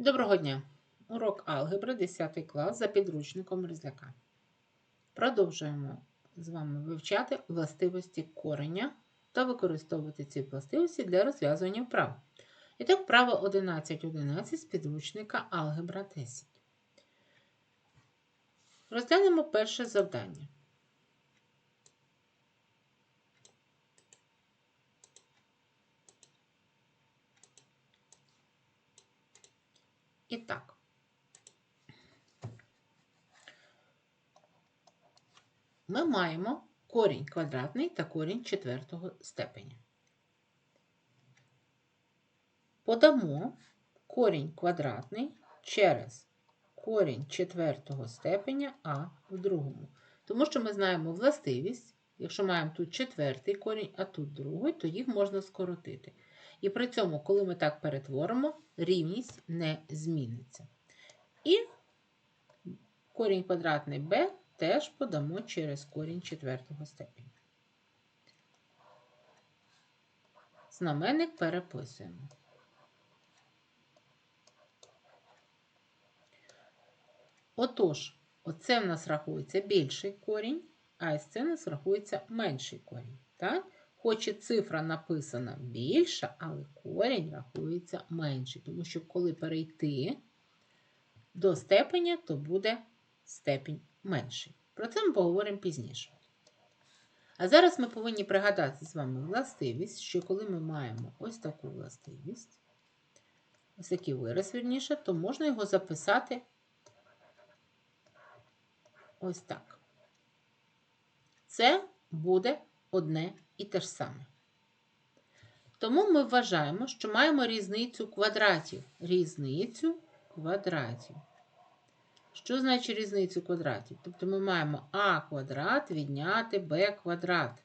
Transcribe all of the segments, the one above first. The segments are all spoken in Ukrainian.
Доброго дня! Урок алгебри 10 клас за підручником Мерзляка. Продовжуємо з вами вивчати властивості кореня та використовувати ці властивості для розв'язування вправ. І так, вправа 11.11 з підручника Алгебра 10. Розглянемо перше завдання. І так. Ми маємо корінь квадратний та корінь четвертого степеня. Подамо корінь квадратний через корінь четвертого степеня А в другому. Тому що ми знаємо властивість, якщо маємо тут четвертий корінь, а тут другий, то їх можна скоротити. І при цьому, коли ми так перетворимо, рівність не зміниться. І корінь квадратний b теж подамо через корінь четвертого степеня. Знаменник переписуємо. Отож, оце в нас рахується більший корінь, а ось це в нас рахується менший корінь. Так? Хоч і цифра написана більша, але корінь рахується менший, тому що коли перейти до степеня, то буде степінь менший. Про це ми поговоримо пізніше. А зараз ми повинні пригадати з вами властивість, що коли ми маємо ось таку властивість, ось такий вираз, вірніше, то можна його записати ось так. Це буде одне і те ж саме. Тому ми вважаємо, що маємо різницю квадратів. Різницю квадратів. Що значить різницю квадратів? Тобто ми маємо а квадрат відняти b квадрат,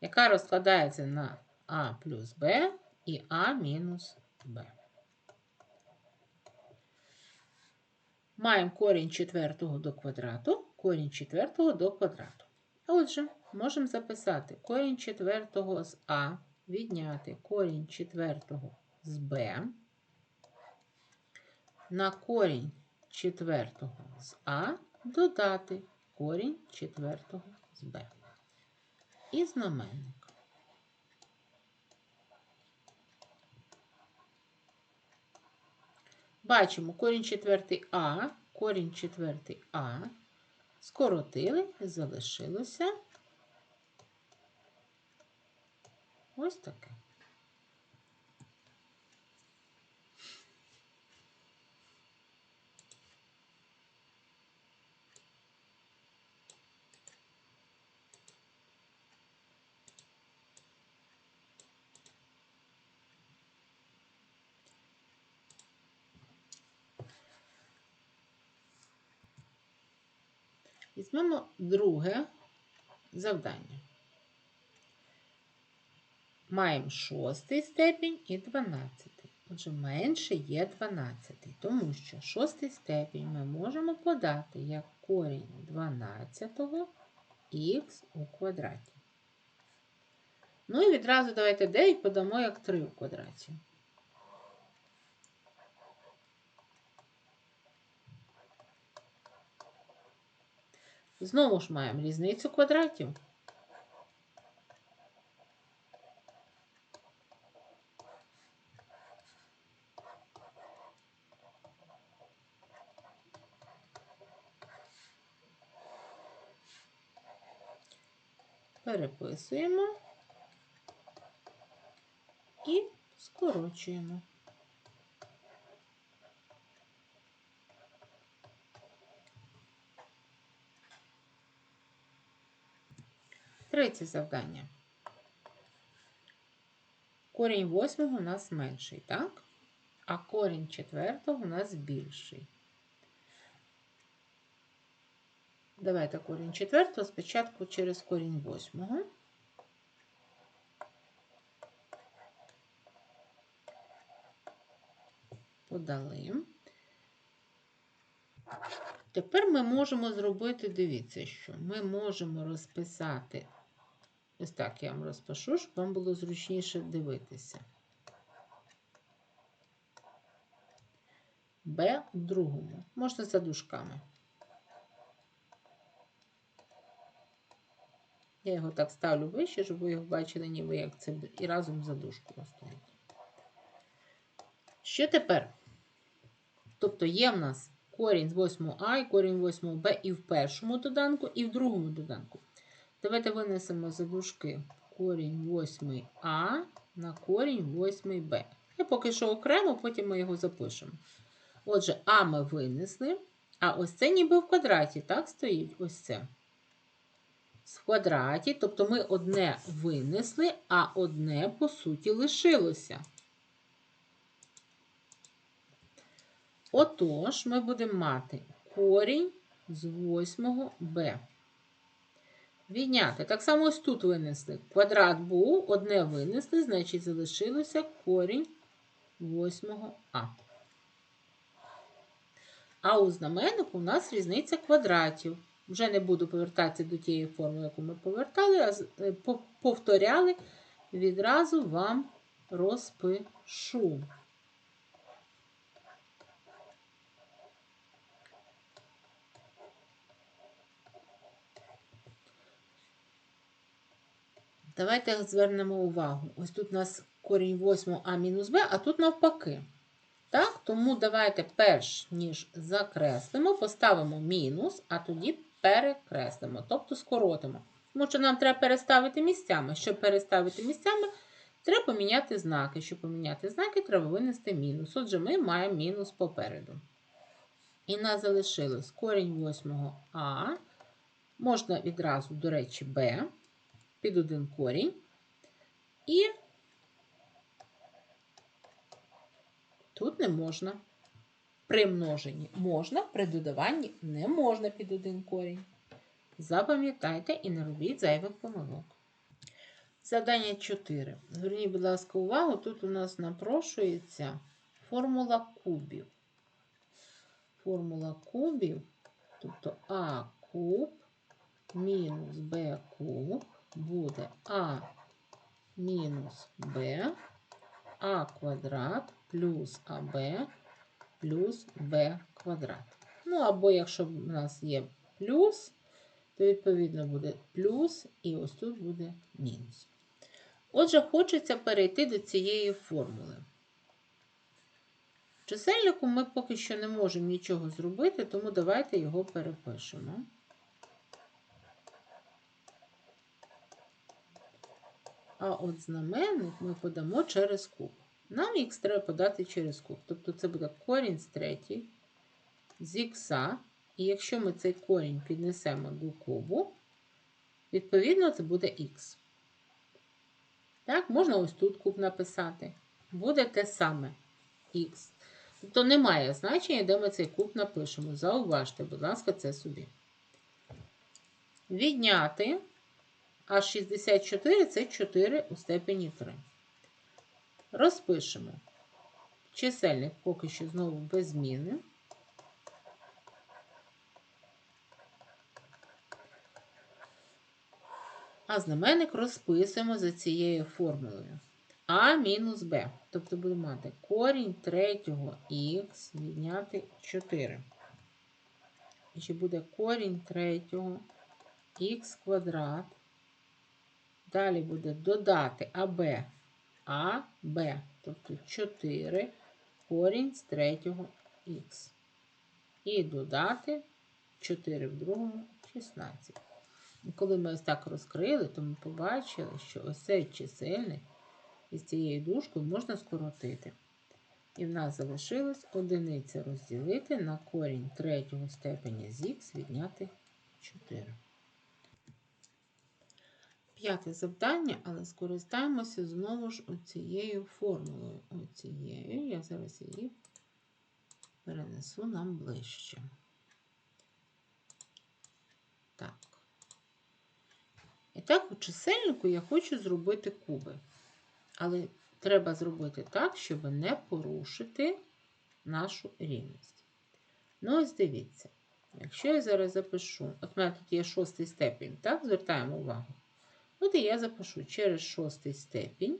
яка розкладається на а плюс b і а мінус b. Маємо корінь четвертого до квадрату, корінь четвертого до квадрату. Отже, можемо записати корінь четвертого з А, відняти корінь четвертого з Б, на корінь четвертого з А додати корінь четвертого з Б. І знаменник. Бачимо корінь четвертий А, корінь четвертий А. Скоротили залишилося ось таке. Візьмемо друге завдання. Маємо шостий степінь і дванадцятий. Отже, менше є дванадцятий, тому що шостий степінь ми можемо подати як корінь 12 х у квадраті. Ну і відразу давайте 9 подамо як 3 у квадраті. Знову ж маємо різницю квадратів. Переписуємо і скорочуємо. Третє завдання. Корінь восьмого у нас менший, так? А корінь четвертого у нас більший. Давайте корінь четвертого спочатку через корінь восьмого. Подали. Тепер ми можемо зробити, дивіться, що ми можемо розписати Ось так я вам розпишу, щоб вам було зручніше дивитися. Б у другому. Можна за дужками. Я його так ставлю вище, щоб ви його бачили, ніби як це і разом за дужкою стоїть. Що тепер? Тобто є в нас корінь з 8а і корінь 8b і в першому доданку, і в другому доданку. Давайте винесемо за дужки корінь 8а на корінь 8b. Я поки що окремо, потім ми його запишемо. Отже, а ми винесли, а ось це ніби в квадраті, так стоїть ось це. В квадраті, тобто ми одне винесли, а одне, по суті, лишилося. Отож, ми будемо мати корінь з 8b. Відняти. Так само ось тут винесли. Квадрат був, одне винесли, значить залишилося корінь 8а. А у знаменнику у нас різниця квадратів. Вже не буду повертатися до тієї форми, яку ми повертали, а е, повторяли. Відразу вам розпишу. Давайте звернемо увагу. Ось тут у нас корінь 8а мінус b, а тут навпаки. Так, тому давайте перш ніж закреслимо, поставимо мінус, а тоді перекреслимо, тобто скоротимо. Тому що нам треба переставити місцями. Щоб переставити місцями, треба поміняти знаки. Щоб поміняти знаки, треба винести мінус. Отже, ми маємо мінус попереду. І нас залишилось корінь 8а. Можна відразу, до речі, b під один корінь. І тут не можна. При множенні можна, при додаванні не можна під один корінь. Запам'ятайте і не робіть зайвих помилок. Завдання 4. Зверніть, будь ласка, увагу, тут у нас напрошується формула кубів. Формула кубів, тобто А куб мінус Б куб буде А мінус Б, А квадрат плюс АБ плюс Б квадрат. Ну, або якщо в нас є плюс, то відповідно буде плюс, і ось тут буде мінус. Отже, хочеться перейти до цієї формули. В чисельнику ми поки що не можемо нічого зробити, тому давайте його перепишемо. А от знаменник ми подамо через куб. Нам х треба подати через куб. Тобто це буде корінь з третій з х. І якщо ми цей корінь піднесемо до кубу, відповідно, це буде х. Так, можна ось тут куб написати. Буде те саме х. Тобто немає значення, де ми цей куб напишемо. Зауважте, будь ласка, це собі. Відняти. А 64 це 4 у степені 3. Розпишемо. Чисельник поки що знову без зміни. А знаменник розписуємо за цією формулою. А мінус Б. Тобто будемо мати корінь третього х відняти 4. І ще буде корінь третього х квадрат. Далі буде додати АБ, АБ, тобто 4 корінь з третього х. І додати 4 в другому 16. І коли ми ось так розкрили, то ми побачили, що ось цей чисельник із цією дужкою можна скоротити. І в нас залишилось одиниця розділити на корінь третього степені з х відняти 4. П'яте завдання, але скористаємося знову ж оцією формулою. Оцією. Я зараз її перенесу нам ближче. Так. І так, у чисельнику я хочу зробити куби. Але треба зробити так, щоб не порушити нашу рівність. Ну, ось дивіться. Якщо я зараз запишу, от в мене тут є шостий степінь, так, звертаємо увагу. От і я запишу через шостий степінь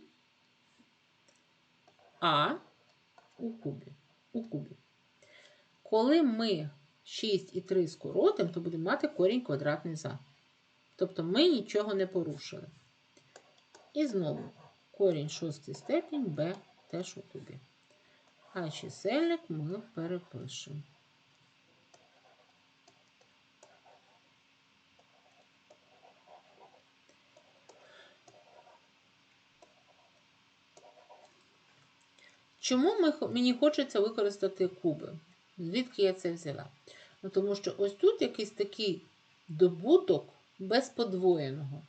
А у кубі. У кубі. Коли ми 6 і 3 скоротимо, то будемо мати корінь квадратний за. Тобто ми нічого не порушили. І знову корінь шостий степінь b теж у кубі. А чисельник ми перепишемо. Чому мені хочеться використати куби? Звідки я це взяла? Ну, тому що ось тут якийсь такий добуток без подвоєного.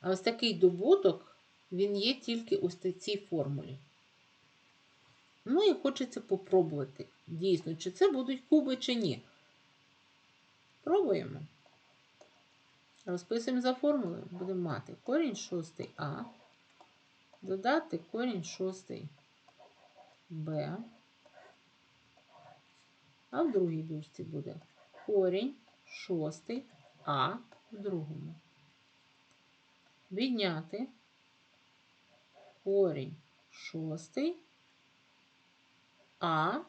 А ось такий добуток, він є тільки ось цій формулі. Ну і хочеться попробувати, дійсно, чи це будуть куби, чи ні. Пробуємо. Розписуємо за формулою. Будемо мати корінь шостий А, додати корінь шостий Б. А в другій дужці буде корінь шостий А в другому. Відняти корінь шостий А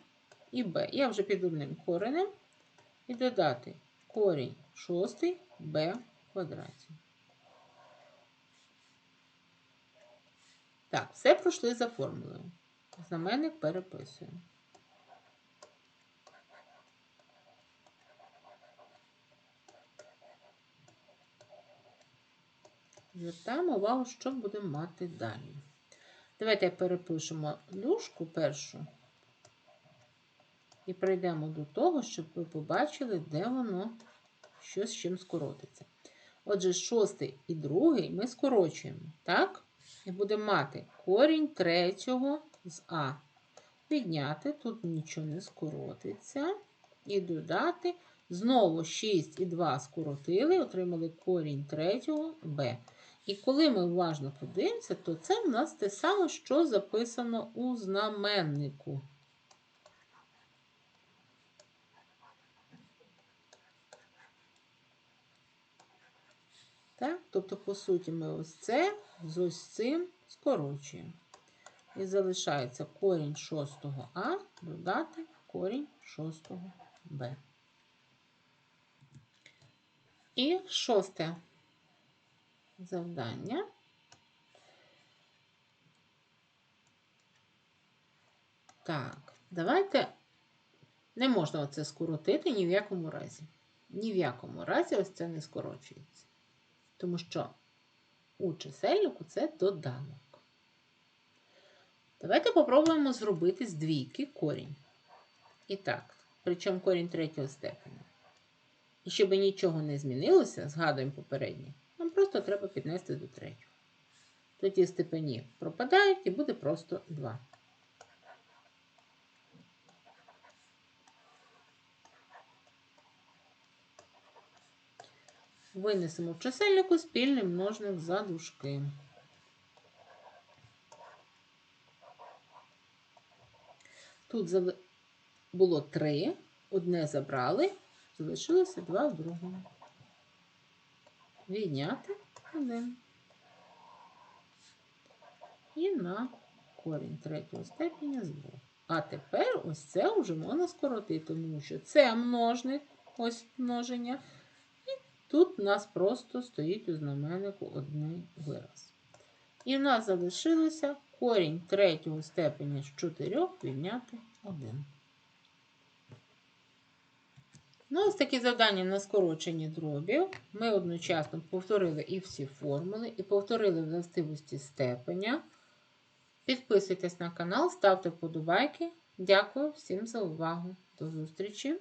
і Б. Я вже під одним коренем. І додати корінь шостий Б в квадраті. Так, все пройшли за формулою. Знаменник переписуємо. Звертаємо увагу, що будемо мати далі. Давайте перепишемо дужку першу і прийдемо до того, щоб ви побачили, де воно що з чим скоротиться. Отже, шостий і другий ми скорочуємо, так? І будемо мати корінь третього з А. Підняти, тут нічого не скоротиться. І додати. Знову 6 і 2 скоротили, отримали корінь третього Б. І коли ми уважно подивимося, то це в нас те саме, що записано у знаменнику. Так? Тобто, по суті, ми ось це з ось цим скорочуємо. І залишається корінь шостого А додати корінь шостого Б. І шосте завдання. Так, давайте не можна оце скоротити ні в якому разі. Ні в якому разі ось це не скорочується. Тому що у чисельнику це доданок. Давайте попробуємо зробити з двійки корінь. І так, причому корінь третього степеня. І щоб нічого не змінилося, згадуємо попереднє, нам просто треба піднести до третього. Тоді степені пропадають і буде просто 2. Винесемо в чисельнику спільний множник за дужки. Тут було 3, одне забрали, залишилося 2 в другому. Відняти 1. І на корінь третього степеня з 2. А тепер ось це вже можна скоротити, тому що це множник, ось множення. І Тут у нас просто стоїть у знаменнику один вираз. І в нас залишилося корінь третього степеня з 4 відняти 1. Ну, ось такі завдання на скороченні дробів. Ми одночасно повторили і всі формули, і повторили властивості степеня. Підписуйтесь на канал, ставте вподобайки. Дякую всім за увагу. До зустрічі!